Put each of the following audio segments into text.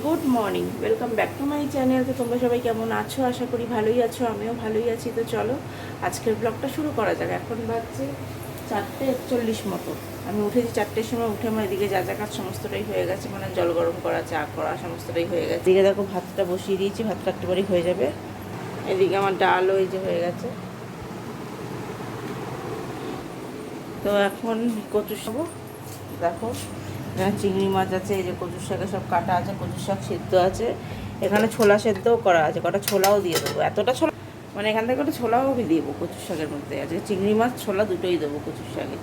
Good morning welcome back to my channel তো তোমরা সবাই কেমন আছো? আশা করি ভালোই আছো, আমিও ভালোই আছি। তো চলো, আজকের ব্লগটা শুরু করা যাক। এখন বাজছে চারটে একচল্লিশ মতো। আমি উঠেছি চারটের সময়, উঠে আমার এদিকে যা যা কাজ সমস্তটাই হয়ে গেছে। মানে জল গরম করা, চা করা, সমস্তটাই হয়ে গেছে। এদিকে দেখো, ভাতটা বসিয়ে দিয়েছি। ভাতটা একটুবারই হয়ে যাবে। এদিকে আমার ডাল ওই যে হয়ে গেছে। তো এখন কচু খাব। দেখো চিংড়ি মাছ আছে, এই যে কচুর শাকে সব কাটা আছে, কচুর শাক সেদ্ধ আছে। এখানে ছোলা সেদ্ধও করা আছে, কটা ছোলাও দিয়ে দেবো। এতটা ছোলা মানে এখান থেকে একটা ছোলাও আমি দেবো কচুর শাকের মধ্যে। আজকে চিংড়ি মাছ, ছোলা দুটোই দেবো কচুর শাকে।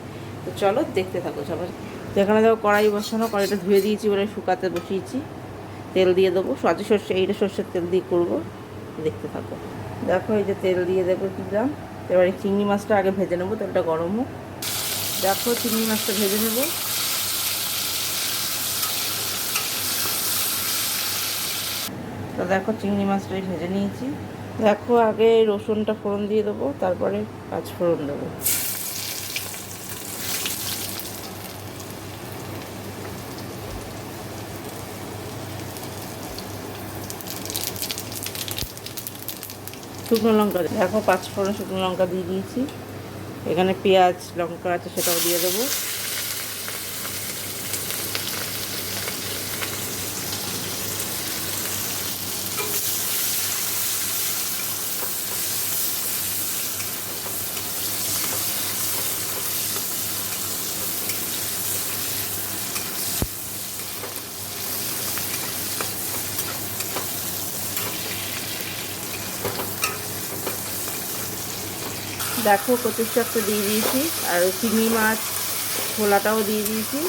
তো চলো দেখতে থাকো সবাই। তো এখানে দেখো কড়াই বসানো, কড়াইটা ধুয়ে দিয়েছি বলে শুকাতে বসিয়েছি। তেল দিয়ে দেবো। সাজু সর্ষে এইটা সর্ষের তেল দিয়ে করব। দেখতে থাকো। দেখো এই যে তেল দিয়ে দেবো দিলাম এবারে চিংড়ি মাছটা আগে ভেজে নেব, তেলটা গরম হোক। দেখো চিংড়ি মাছটা ভেজে নেব। দেখো চিংড়ি মাছটাই ভেজে নিয়েছি। দেখো আগে রসুনটা ফোড়ন দিয়ে দেবো তারপরে পাঁচ ফোড়ন দেবো। শুকনো লঙ্কা দেখো পাঁচ ফোড়ন শুকনো লঙ্কা দিয়ে দিয়েছি। এখানে পেঁয়াজ লঙ্কা আছে সেটাও দিয়ে দেবো। দেখো কচুর শাকটা দিয়ে দিয়েছি। আর চিংড়ি মাছ, ছোলাটাও দিয়ে দিয়েছি।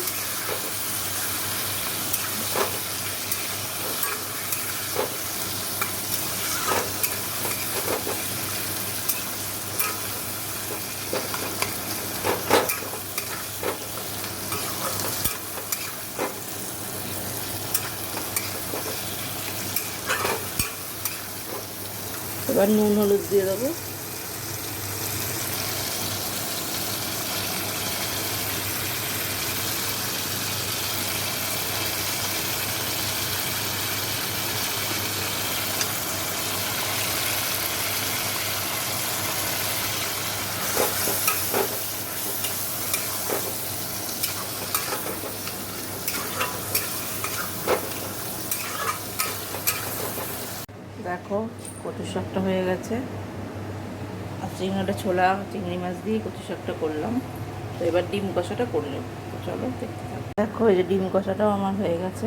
এবার নুন, হলুদ দিয়ে দেবো দেখো কচু শাকটা হয়ে গেছে। আর চিংড়িটা ছোলা, চিংড়ি মাছ দিয়ে কচু শাকটা করলাম। তো এবার ডিম কষাটা করলাম চলো দেখো, এই যে ডিম কষাটাও আমার হয়ে গেছে।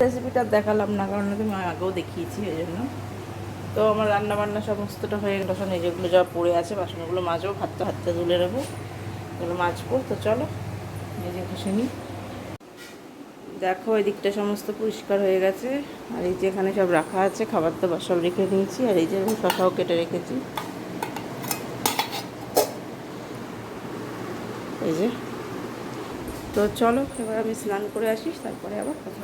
রেসিপিটা দেখালাম না, কারণ তুমি আগেও দেখিয়েছি ওই জন্য। তো আমার রান্না বান্না সমস্তটা হয়ে গেল এই যা পড়ে আছে, বাসনগুলো মাজবো, ভাতটা হাতটা তুলে নেব। এগুলো মাজবো। তো চলো নিজে ঘষে নিই। দেখো এই দিকটা সমস্ত পরিষ্কার হয়ে গেছে। আর এই যে এখানে সব রাখা আছে খাবার দাবার সব রেখে দিয়েছি। আর এই যে আমি শশাও কেটে রেখেছি। এই যে। তো চলো, এবার আমি স্নান করে আসি, তারপরে আবার কথা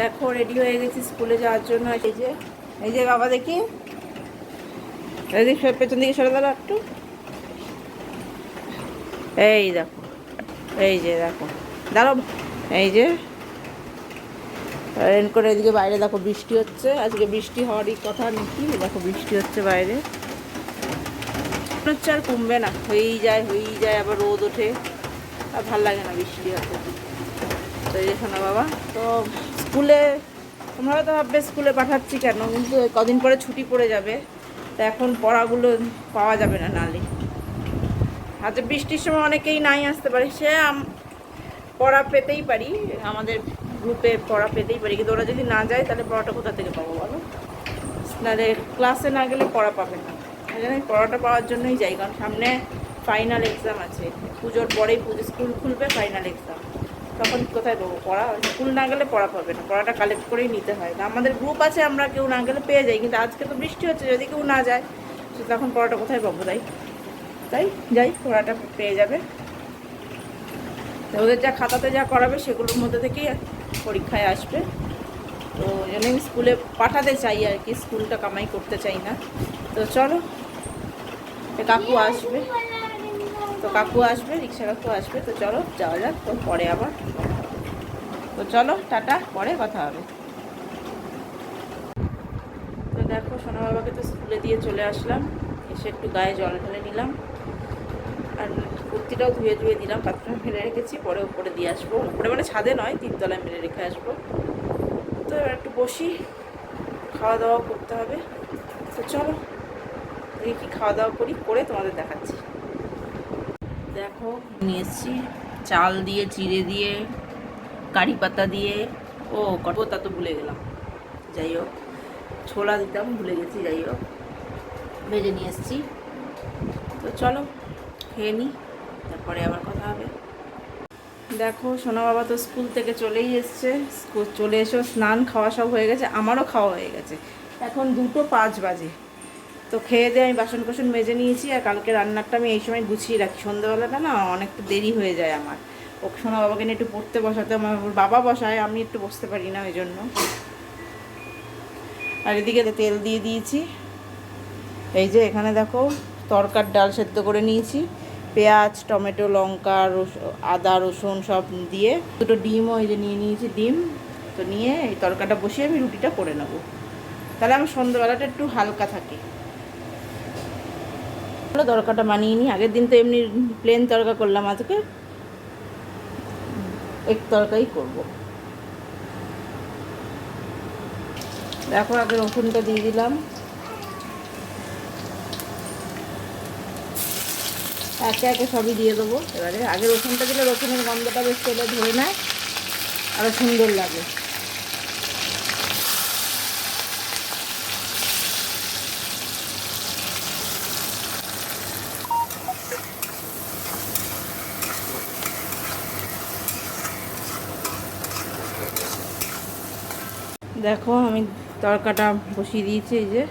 দেখো রেডি হয়ে গেছি স্কুলে যাওয়ার জন্য। এই যে এই যে বাবা দেখি। যে পেছন দিকে সরে দাঁড়া একটু। এই দেখো, এই যে দেখো। দাঁড়াও। এই যে রেন করে এদিকে বাইরে দেখো বৃষ্টি হচ্ছে। আজকে বৃষ্টি হওয়ারই কথা নাকি দেখো বৃষ্টি হচ্ছে বাইরে। হচ্ছে আর কমবে না। হয়েই যায় হয়েই যায়, আবার রোদ ওঠে। আর ভালো লাগে না বৃষ্টি হতে। তো এই শোনো বাবা, তো স্কুলে তোমরা তো ভাববে স্কুলে পাঠাচ্ছি কেন? কিন্তু কদিন পরে ছুটি পড়ে যাবে। তো এখন পড়াগুলো পাওয়া যাবে না নালে। আচ্ছা বৃষ্টির সময় অনেকেই নাই আসতে পারে। সে পড়া পেতেই পারি। আমাদের গ্রুপে পড়া পেতেই পারি। কিন্তু ওরা যদি না যায়, তাহলে পড়াটা কোথা থেকে পাবো বলো? নাহলে ক্লাসে না গেলে পড়া পাবে না। জন্য পড়াটা পাওয়ার জন্যই যাই, কারণ সামনে ফাইনাল এক্সাম আছে। পুজোর পরেই পুজো স্কুল খুলবে ফাইনাল এক্সাম তখন কোথায় পাবো পড়া? স্কুল না গেলে পড়া পাবে না। পড়াটা কালেক্ট করেই নিতে হয়। আমাদের গ্রুপ আছে, আমরা কেউ না গেলে পেয়ে যাই। কিন্তু আজকে তো বৃষ্টি হচ্ছে, যদি কেউ না যায়, তো তখন পড়াটা কোথায় পাবো তাই? তাই? যাই, পড়াটা পেয়ে যাবে। ওদের যা খাতাতে যা করাবে, সেগুলোর মধ্যে থেকেই পরীক্ষায় আসবে। তো জন্য আমি স্কুলে পাঠাতে চাই আর কি, স্কুলটা কামাই করতে চাই না। তো চলো কাকু আসবে। তো কাকু আসবে, রিক্সা কাকু আসবে। তো চলো, যাওয়া যাক, তো পরে আবার তো চলো, টাটা, পরে কথা হবে। তো দেখো, সোনা বাবাকে তো স্কুলে দিয়ে চলে আসলাম। এসে একটু গায়ে জল ঢেলে নিলাম। কুর্তিটাও ধুয়ে ধুয়ে দিলাম বাথরুমে ফেলে রেখেছি, পরে উপরে দিয়ে আসব। উপরে মানে ছাদে নয়, তিনতলায় মেরে রেখে আসব। তো এবার একটু বসি খাওয়া দাওয়া করতে হবে। তো চলো, দেখি খাওয়া দাওয়া করি, করে তোমাদের দেখাচ্ছি। দেখো, নিয়ে এসেছি চাল দিয়ে চিড়ে দিয়ে, কারি পাতা দিয়ে। ও, কত তা তো ভুলে গেলাম। যাই হোক, ছোলা দিতাম, ভুলে গেছি, যাই হোক। ভেজে নিয়ে এসেছি। তো চলো, খেয়ে নিই তারপরে আবার কথা হবে। দেখো, সোনা বাবা তো স্কুল থেকে চলেই এসছে। স্কুল চলে এসেও স্নান, খাওয়া সব হয়ে গেছে, আমারও খাওয়া হয়ে গেছে। এখন দুটো পাঁচ বাজে। তো খেয়ে দিয়ে আমি বাসন কোসন মেজে নিয়েছি, আর কালকে রান্নাটা আমি এই সময় গুছিয়ে রাখি। সন্ধ্যাবেলাটা না অনেকটা দেরি হয়ে যায় আমার। ও সোনা বাবাকে নিয়ে একটু পড়তে বসাতে, আমার বাবা বসায়, আমি একটু বসতে পারি না ওই জন্য। আর এদিকে তেল দিয়ে দিয়েছি। এই যে এখানে দেখো, তরকার ডাল সেদ্ধ করে নিয়েছি। পেঁয়াজ, টমেটো, লঙ্কা আদা, রসুন সব দিয়ে দুটো ডিমও এই যে নিয়ে নিয়েছি ডিম। তো নিয়ে এই তরকাটা বসিয়ে আমি রুটিটা করে নেব। তাহলে আমার সন্ধ্যাবেলাটা একটু হালকা থাকে। তরকাটা বানিয়ে নিই। আগের দিন তো এমনি প্লেন তরকা করলাম, আজকে এক তরকাই করব। দেখো আগে রসুনটা দিয়ে দিলাম। একে একে সবই দিয়ে দেবো। এবারে আগে রসুনটা দিলে রসুনের গন্ধটা বেশ তেলে ধরে নেয়। আরও সুন্দর লাগে। দেখো আমি তরকাটা বসিয়ে দিয়েছি, এই যে।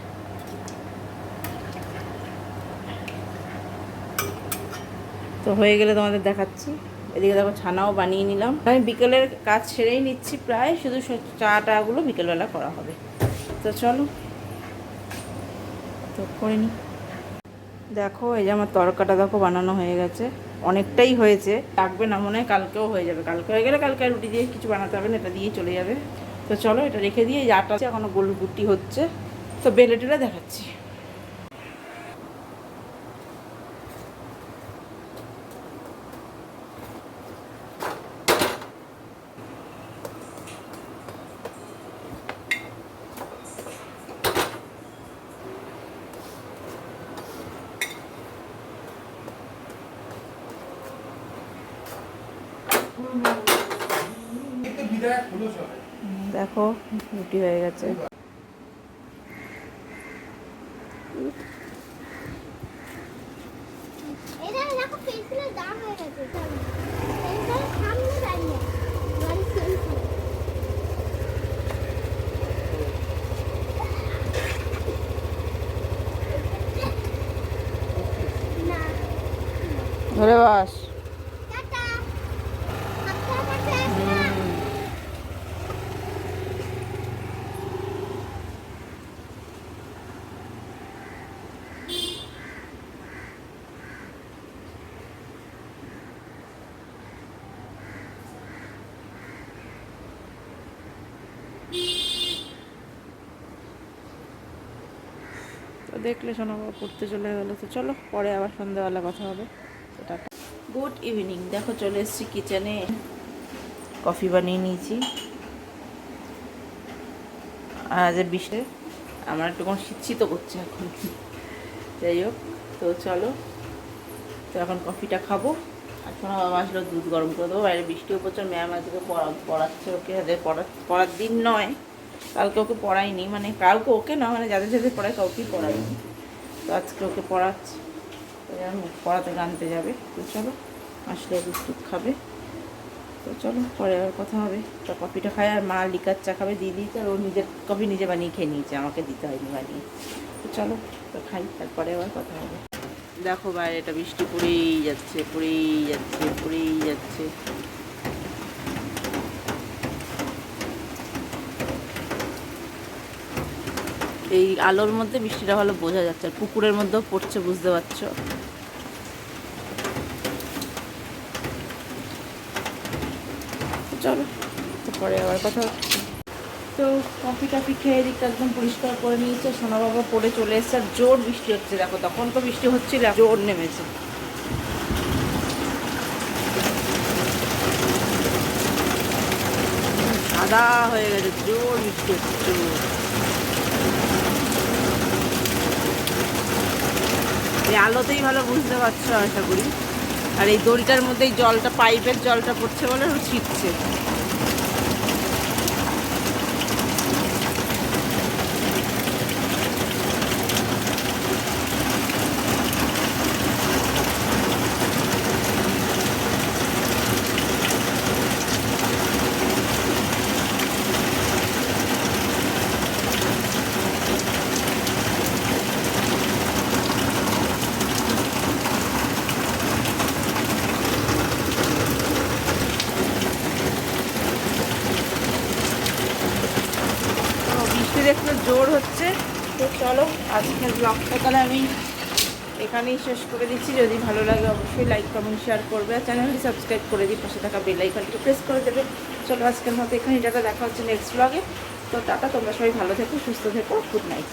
তো হয়ে গেলে তোমাদের দেখাচ্ছি। এদিকে দেখো ছানাও বানিয়ে নিলাম। আমি বিকেলের কাজ সেরেই নিচ্ছি প্রায়, শুধু স- চা টাগুলো বিকেলবেলা করা হবে। তো চলো। তো করে নিই দেখো, এই যে আমার তরকাটা দেখো বানানো হয়ে গেছে। অনেকটাই হয়েছে। লাগবে না, মনে হয় কালকেও হয়ে যাবে। কালকে হয়ে গেলে কালকে রুটি দিয়ে কিছু বানাতে হবে না, এটা দিয়েই চলে যাবে। তো চলো, এটা রেখে দিয়ে এই আটা এখনও গোল রুটি হচ্ছে। তো বেলে টেলে দেখাচ্ছি। দেখো রুটি হয়ে গেছে। ধরে দেখো পেন্সিলের দাম হয়ে গেছে চলো পেন্সিলের সামনে দাঁড়িয়ে গাড়ি পেন্সিল না ধরে বাস টাটা আপনার কাছে আসলাম তো দেখলে শোনো পড়তে চলে গেলো। তো চলো, পরে আবার সন্ধ্যাবেলা কথা হবে। গুড ইভিনিং দেখো, চলে এসেছি কিচেনে কফি বানিয়ে নিয়েছি। আর আজ বিশে আমার একটু শীত করছে এখন। যাই হোক, তো চলো। তো এখন কফিটা খাব। আর শোনো, বাবা আসলে দুধ গরম করে দেবো। বাইরে বৃষ্টিও প্রচুর ম্যাম আজকে পড়া পড়াচ্ছে ওকে। যাদের পড়া পড়ার দিন নয়। কালকে ওকে পড়াইনি মানে কালকে ওকে না মানে যাদের যাদের পড়ায় কাউকেই পড়াইনি। তো আজকে ওকে পড়াচ্ছি। পড়াতে গানতে যাবে। তো চলো আসলে বিস্কুট খাবে। তো চলো পরে আর কথা হবে। তো কফিটা খায় আর মা লিকার চা খাবে দিয়ে দিয়েছে আর ও নিজের কফি নিজে বানিয়ে খেয়ে নিয়েছে আমাকে দিতে হয়নি বানিয়ে। তো চলো তো খাই তারপরে আবার কথা হবে। দেখো বাইরে এটা বৃষ্টি পড়েই যাচ্ছে পড়েই যাচ্ছে পড়েই যাচ্ছে। এই আলোর মধ্যে বৃষ্টিটা ভালো বোঝা যাচ্ছে, আর পুকুরের মধ্যেও পড়ছে, বুঝতে পারছ? চলো, পরে আবার কথা তো কফি টফি খেয়ে দিকটা একদম পরিষ্কার করে নিয়েছে সোনা বাবা পড়ে চলে এসছে, আর জোর বৃষ্টি হচ্ছে, দেখো, তখন তো বৃষ্টি হচ্ছিল জোর নেমেছে। সাদা হয়ে গেছে, জোর বৃষ্টি হচ্ছে, জোর। আলোতেই ভালো বুঝতে পারছ, আশা করি। আর এই দড়িটার মধ্যে এই জলটা, পাইপের জলটা পড়ছে বলে ছিটছে। তো একটু জোর হচ্ছে। তো চলো, আজকের ব্লগটা তাহলে আমি এখানেই শেষ করে দিচ্ছি। যদি ভালো লাগে অবশ্যই লাইক কমেন্ট শেয়ার করবে। আর চ্যানেলটি সাবস্ক্রাইব করে দিই, পাশে থাকা বেলাইকনটি প্রেস করে দেবে। চলো, আজকের মতো এখানে যাতে দেখা হচ্ছে নেক্সট ব্লগে তো টাটা, তোমরা সবাই ভালো থেকো, সুস্থ থেকো। Good night